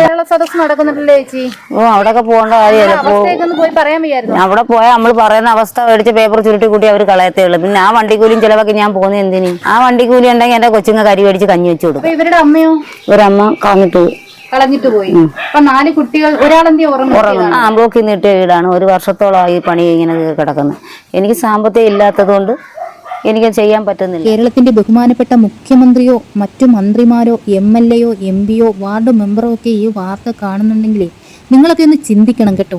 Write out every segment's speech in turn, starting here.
കേരള സദസ് നടക്കുന്നുണ്ടല്ലേ ചേച്ചി? ഓ അവിടെയൊക്കെ പോകേണ്ട കാര്യമല്ല. പോയി പറയാൻ വയ്യായിരുന്നു? അവിടെ പോയാൽ നമ്മൾ പറയുന്ന അവസ്ഥ മേടിച്ച് പേപ്പർ ചുരുട്ടി കൂട്ടി അവർ കളയത്തേ ഉള്ളൂ. പിന്നെ ആ വണ്ടിക്കൂലിയും ചിലവൊക്കെ ഞാൻ പോകുന്നത് എന്തിന്? ആ വണ്ടിക്കൂലി ഉണ്ടെങ്കിൽ എന്റെ കൊച്ചുങ്ങ കരി മേടിച്ച് കഞ്ഞി വെച്ചു കൊടുക്കും. ഇവരുടെ അമ്മയോ? ഒരമ്മ കളഞ്ഞിട്ട് പോയി. കളഞ്ഞിട്ട് പോയി. അപ്പൊ നാല് കുട്ടികൾ ഒരാളെന്തി ഉറങ്ങും. ആ ബ്ലോക്കിൽ ഇട്ട വീടാണ്. ഒരു വർഷത്തോളമായി പണി ഇങ്ങനെ കിടക്കുന്നത്. എനിക്ക് സാമ്പത്തികം ഇല്ലാത്തത് കൊണ്ട് എനിക്ക് ചെയ്യാൻ പറ്റുന്നില്ല. കേരളത്തിന്റെ ബഹുമാനപ്പെട്ട മുഖ്യമന്ത്രിയോ മറ്റു മന്ത്രിമാരോ എം എൽ എയോ എം പിയോ വാർഡ് മെമ്പറോ ഒക്കെ ഈ വാർത്ത കാണുന്നുണ്ടെങ്കിലേ നിങ്ങളൊക്കെ ഒന്ന് ചിന്തിക്കണം കേട്ടോ.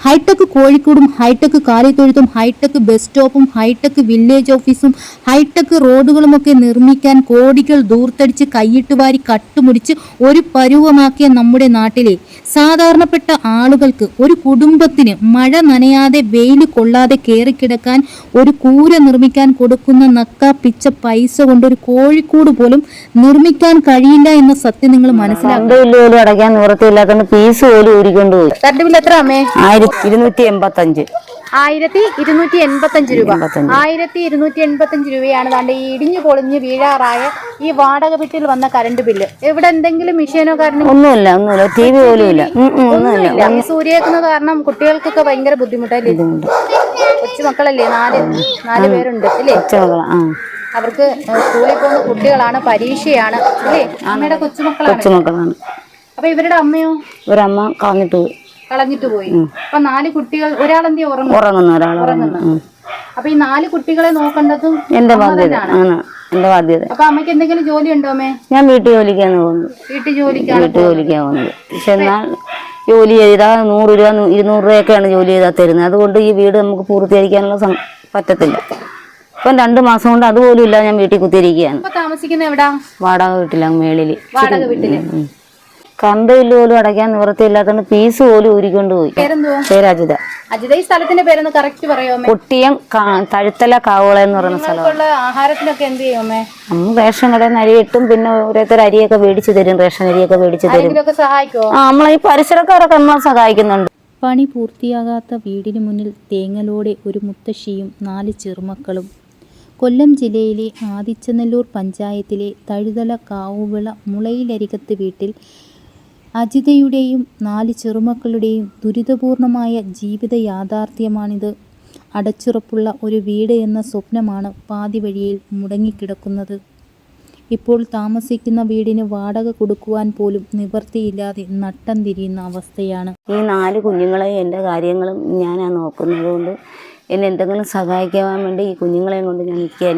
ഹൈടെക് കോഴിക്കോടും ഹൈടെക് കാലിത്തൊഴുത്തും ഹൈടെക് ബസ് സ്റ്റോപ്പും ഹൈടെക് വില്ലേജ് ഓഫീസും ഹൈടെക് റോഡുകളുമൊക്കെ നിർമ്മിക്കാൻ കോടികൾ ദൂർത്തടിച്ച് കൈയിട്ട് വാരി കട്ടുമുടിച്ച് ഒരു പരുവമാക്കിയ നമ്മുടെ നാട്ടിലെ സാധാരണപ്പെട്ട ആളുകൾക്ക് ഒരു കുടുംബത്തിന് മഴ നനയാതെ വെയിൽ കൊള്ളാതെ കയറിക്കിടക്കാൻ ഒരു കൂര നിർമ്മിക്കാൻ കൊടുക്കുന്ന നക്ക പിച്ച പൈസ കൊണ്ട് ഒരു കോഴിക്കൂട് പോലും നിർമ്മിക്കാൻ കഴിയില്ല എന്ന സത്യം നിങ്ങൾ മനസ്സിലാക്കും ഫീസ് പോലും ഊരിക്കൊണ്ട് പോയി. എത്ര അമ്മേ? ആയിരത്തി ഇരുന്നൂറ്റി എൺപത്തി അഞ്ച് ആയിരത്തി ഇരുന്നൂറ്റി എൺപത്തഞ്ച് രൂപ. ആയിരത്തി ഇരുന്നൂറ്റി എൺപത്തഞ്ച് രൂപയാണ് താണ്ട് ഈ ഇടിഞ്ഞു പൊളിഞ്ഞ് വീഴാറായ ഈ വാടക വീട്ടിൽ വന്ന കറണ്ട് ബില്ല്. ഇവിടെ എന്തെങ്കിലും മിഷീനോ കാരണം ഒന്നുമില്ല ഒന്നുമില്ല. ടി വി പോലും ഇല്ല. ഒന്നുമില്ല. ഈ സൂര്യേക്കുന്ന കാരണം കുട്ടികൾക്കൊക്കെ ഭയങ്കര ബുദ്ധിമുട്ടല്ലേ? കൊച്ചുമക്കളല്ലേ? നാല് നാല് പേരുണ്ട് അല്ലേ? അവർക്ക് സ്കൂളിൽ പോകുന്ന കുട്ടികളാണ് പരീക്ഷയാണ് അല്ലേ? അമ്മയുടെ കൊച്ചുമക്കളാണ്. കൊച്ചുമക്കളാണ്. അപ്പൊ ഇവരുടെ അമ്മയോ? ഒരമ്മ കളഞ്ഞിട്ട് പോയി. കളഞ്ഞിട്ട് പോയി. അപ്പൊ നാല് കുട്ടികൾ ഒരാളെന്തി ഉറങ്ങുന്നു ഉറങ്ങുന്നു ഒരാൾ ഉറങ്ങുന്നു. അപ്പൊ ഈ നാല് കുട്ടികളെ നോക്കേണ്ടതും എന്റെ ബാധ്യത. എന്റെ ബാധ്യത. അപ്പൊ അമ്മയ്ക്ക് എന്തെങ്കിലും ജോലി ഉണ്ടോ അമ്മേ? ഞാൻ വീട്ടു ജോലിക്കാണ് പോകുന്നത്. വീട്ടു ജോലിക്കാണ് വീട്ടു ജോലിക്കാണ് പോകുന്നത്. പക്ഷെ എന്നാൽ ജോലി ചെയ്താൽ നൂറ് രൂപ ഇരുന്നൂറ് രൂപയൊക്കെയാണ് ജോലി ചെയ്താൽ തരുന്നത്. അതുകൊണ്ട് ഈ വീട് നമുക്ക് പൂർത്തീകരിക്കാനുള്ള പറ്റത്തില്ല. ഇപ്പം രണ്ട് മാസം കൊണ്ട് അതുപോലും ഇല്ല ഞാൻ വീട്ടിൽ കുത്തിയിരിക്കുകയാണ്. താമസിക്കുന്ന എവിടാ? വാടക വീട്ടിലാണ് മേളിൽ വാടക വീട്ടിൽ. കറണ്ട് ബില്ല് പോലും അടയ്ക്കാൻ നിവൃത്തിയില്ലാത്തതുകൊണ്ട് പീസ് പോലും ഊരിക്കൊണ്ട് പോയി. പേരെന്തുവാ? പേരാജിത അജിത. ഈ സ്ഥലത്തിന്റെ പേരൊന്ന് കറക്റ്റ് പറയോ അമ്മേ? കൊട്ടിയം തഴുത്തല കാവോള എന്ന് പറയുന്ന സ്ഥലം ആഹാരത്തിനൊക്കെ എന്ത് ചെയ്യുമേ അമ്മേ? നമ്മൾ റേഷൻ കടയിൽ നിന്ന് അരി കിട്ടും പിന്നെ ഓരോരുത്തർ അരിയൊക്കെ മേടിച്ചു തരും റേഷൻ അരിയൊക്കെ മേടിച്ചു തരും. ആരെങ്കിലുമൊക്കെ സഹായിക്കോ ആ നമ്മളെ ഈ പരിസരക്കാരൊക്കെ നമ്മളെ സഹായിക്കുന്നുണ്ട്. പണി പൂർത്തിയാകാത്ത വീടിന് മുന്നിൽ തേങ്ങലോടെ ഒരു മുത്തശ്ശിയും നാല് ചെറുമക്കളും. കൊല്ലം ജില്ലയിലെ ആദിച്ചനെല്ലൂർ പഞ്ചായത്തിലെ തഴുതല കാവുവിള മുളയിലരികത്ത് വീട്ടിൽ അജിതയുടെയും നാല് ചെറുമക്കളുടെയും ദുരിതപൂർണമായ ജീവിത യാഥാർത്ഥ്യമാണിത്. അടച്ചുറപ്പുള്ള ഒരു വീട് എന്ന സ്വപ്നമാണ് പാതി വഴിയിൽ മുടങ്ങിക്കിടക്കുന്നത്. ഇപ്പോൾ താമസിക്കുന്ന വീടിന് വാടക കൊടുക്കുവാൻ പോലും നിവർത്തിയില്ലാതെ നട്ടം തിരിയുന്ന അവസ്ഥയാണ്. ഈ നാല് കുഞ്ഞുങ്ങളെ എന്റെ കാര്യങ്ങളും ഞാനാണ് നോക്കുന്നത് കൊണ്ട് എന്നെ എന്തെങ്കിലും സഹായിക്കാൻ വേണ്ടി ഈ കുഞ്ഞുങ്ങളെയും കൊണ്ട് ഞാൻ നിൽക്കുക